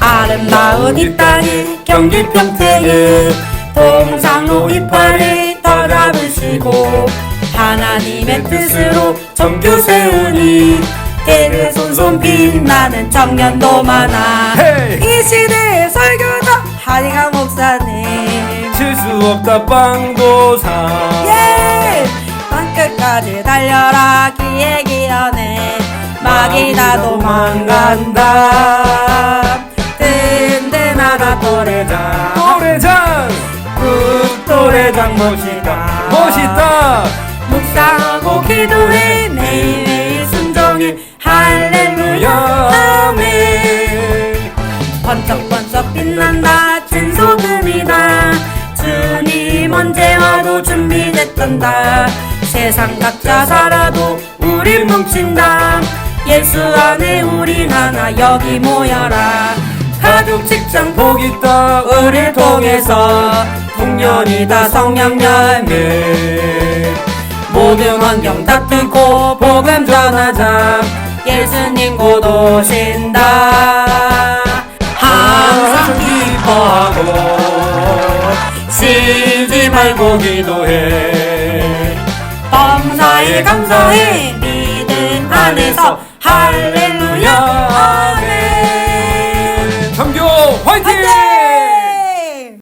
아름다운 이 땅이 경기 평택은 동상로 이파리 더 잡으시고 하나님의 뜻으로 정교 세우니 대대손손 빛나는 청년도 많아! 이 시대의 설교자 한이가 목사님 칠수 없다 빵도사 예! 땅끝까지 달려라 기회기연해 마귀다 도망간다. 든든하다 또래자 노래장! 굿도래장 멋이다. 멋있다! 묵상하고 기도해. 매일매일 순종해. 할렐루야. 아멘. 번쩍번쩍 빛난다. 진소금이다. 주님 언제 와도 준비됐단다. 세상 각자 살아도 우린 뭉친다 예수 안에 우린 하나 여기 모여라. 가족 직장 복 있다 우릴 통해서 풍년이다 성령 열매 모든 환경 다 뚫고 복음 전하자. 예수님 곧 오신다. 항상 기뻐하고 쉬지 말고 기도해. 범사에 감사해 안에서 할렐루야 아멘. 전교 화이팅! 화이팅!